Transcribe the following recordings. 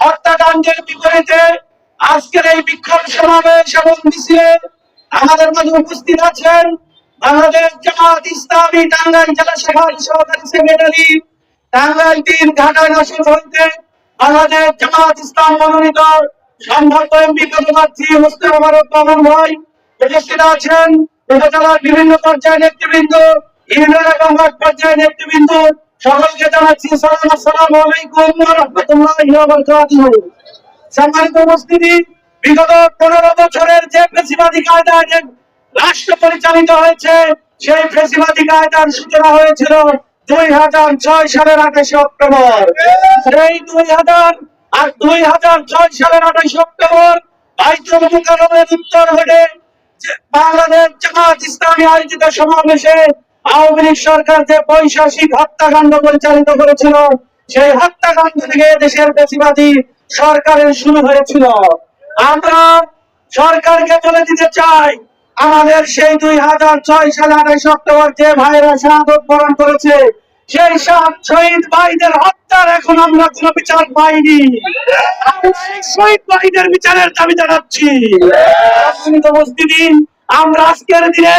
হত্যাকাণ্ডের বিপরীতে আজকের এই বিক্ষোভ সমাবেশ এবং মিছিলে আমাদের মাঝে উপস্থিত আছেন বাংলাদেশ জামাত ইসলামী টাঙ্গাইল জেলা শাখার সহকারী সেক্রেটারি টাঙ্গাইল তিন ঢাকা আসন হইতে বাংলাদেশ জামাত ইসলাম মনোনীত সম্ভাব্য এমপি পদপ্রার্থী মুস্তফা ফারুক মামুন ভাই, উপস্থিত আছেন উপজেলার বিভিন্ন পর্যায়ের নেতৃবৃন্দ, ইউনিয়ন এবং পর্যায়ের নেতৃবৃন্দ সকলকে জানাচ্ছি আসসালামু আলাইকুম ওয়া রাহমাতুল্লাহি ওয়া বারাকাতুহু। সম্মানিত উপস্থিতি, বিগত পনেরো বছরের যে কায়দায় যে রাষ্ট্র পরিচালিত হয়েছে, সেই কায়দার সূচনা হয়েছিল দুই হাজার ছয় সালের আঠাশে অক্টোবর। সেই দুই হাজার আর দুই হাজার ছয় সালের আঠাশে অক্টোবর বাইতুল উত্তর হয়ে বাংলাদেশ জামাত ইসলামী আয়োজিত সমাবেশে আওয়ামী লীগ সরকার যে বৈশাসিক হত্যাকাণ্ড পরিচালিত করেছিল, সেই হত্যাকাণ্ড থেকে দেশের বেশিবাদী সরকারের শুরু হয়েছিল। আমরা সরকারকে বলে দিতে চাই। আমাদের সেই দুই হাজার ছয় সালে আঠাইশ অক্টোবর যে শাহাদত বরণ করেছে, সেই শহীদ ভাইদের হত্যার এখন আমরা বিচার পাইনি। শহীদ ভাইদের বিচারের দাবি জানাচ্ছি। আমরা আজকের দিনে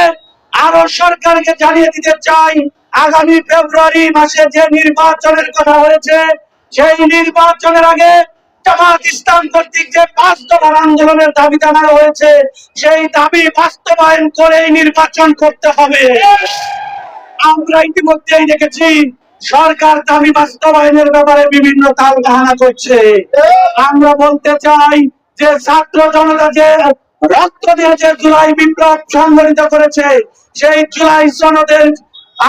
আরও সরকারকে জানিয়ে দিতে চাই, আগামী ফেব্রুয়ারি মাসে যে নির্বাচনের কথা হয়েছে, সেই নির্বাচনের আগে নির্বাচন করতে হবে। আমরা ইতিমধ্যেই দেখেছি, সরকার দাবি বাস্তবায়নের ব্যাপারে বিভিন্ন তাল বাহানা করছে। আমরা বলতে চাই যে ছাত্র জনতা যে রক্ত দিয়ে যে জুলাই বিপ্লব সংগঠিত করেছে, সেই জুলাই সনদের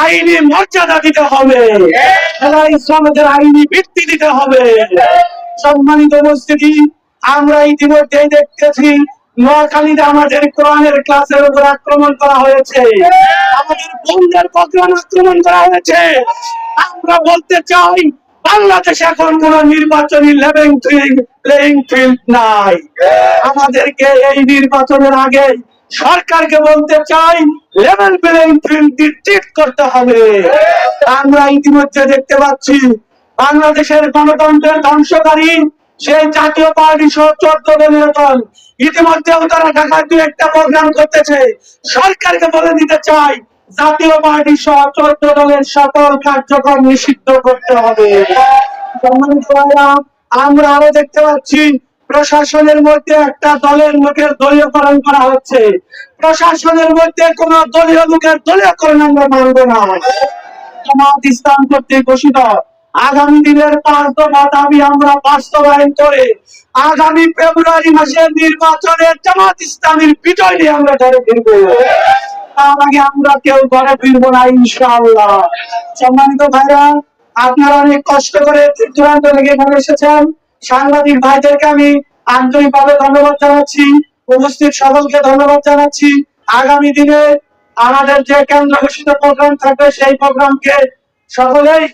আইনি মর্যাদা দিতে হবে। জুলাই সনদের আইনি ভিত্তি দিতে হবে। সম্মানিত উপস্থিতি, আমরা ইতিমধ্যেই দেখতেছি, নোয়াখালীতে আমাদের কোরআনের ক্লাসের উপর আক্রমণ করা হয়েছে। আমাদের বন্ধের প্রোগ্রাম আক্রমণ করা হয়েছে। আমরা বলতে চাই বাংলাদেশ এখন কোন নির্বাচনী লেভেল প্লেইং ফিল্ড নাই। আমাদেরকে এই নির্বাচনের আগে সরকারকে বলতে চাই লেভেল প্লেইং ফিল্ড নিশ্চিত করতে হবে। আমরা ইতিমধ্যে দেখতে পাচ্ছি, বাংলাদেশের গণতন্ত্রের ধ্বংসকারী, সেই জাতীয় পার্টি সহ চোদ্দ দলীয় দল। ইতিমধ্যেও তারা ঢাকায় দু একটা প্রোগ্রাম করতেছে। সরকারকে বলে দিতে চাই জাতীয় পার্টি সহ চোদ্দ দলের সকল কার্যক্রম নিষিদ্ধ করতে হবে। আমরা আরও দেখতে পাচ্ছি, প্রশাসনের মধ্যে একটা দলের লোকের দলীয়করণ করা হচ্ছে। প্রশাসনের মধ্যে কোন দলীয় লোকের দলীয়করণ আমরা মানব না। জামাত ইসলাম কর্তৃক ঘোষিত, আগামী দিনের পাঁচ দফা দাবি আমরা বাস্তবায়ন করে আগামী ফেব্রুয়ারি মাসের নির্বাচনে জামাত ইসলামীর বিজয় নিয়ে আমরা ধরে ফিরবো আমরা কেউ ঘরে না সম্মানিত ভাইরা, আপনারা অনেক কষ্ট করে এখানে এসেছেন। সাংবাদিক ভাইদেরকে আমি আন্তরিকভাবে ধন্যবাদ জানাচ্ছি, উপস্থিত সকলকে ধন্যবাদ জানাচ্ছি। আগামী দিনে আমাদের যে কেন্দ্র ঘোষিত প্রোগ্রাম থাকবে, সেই প্রোগ্রামকে সকলেই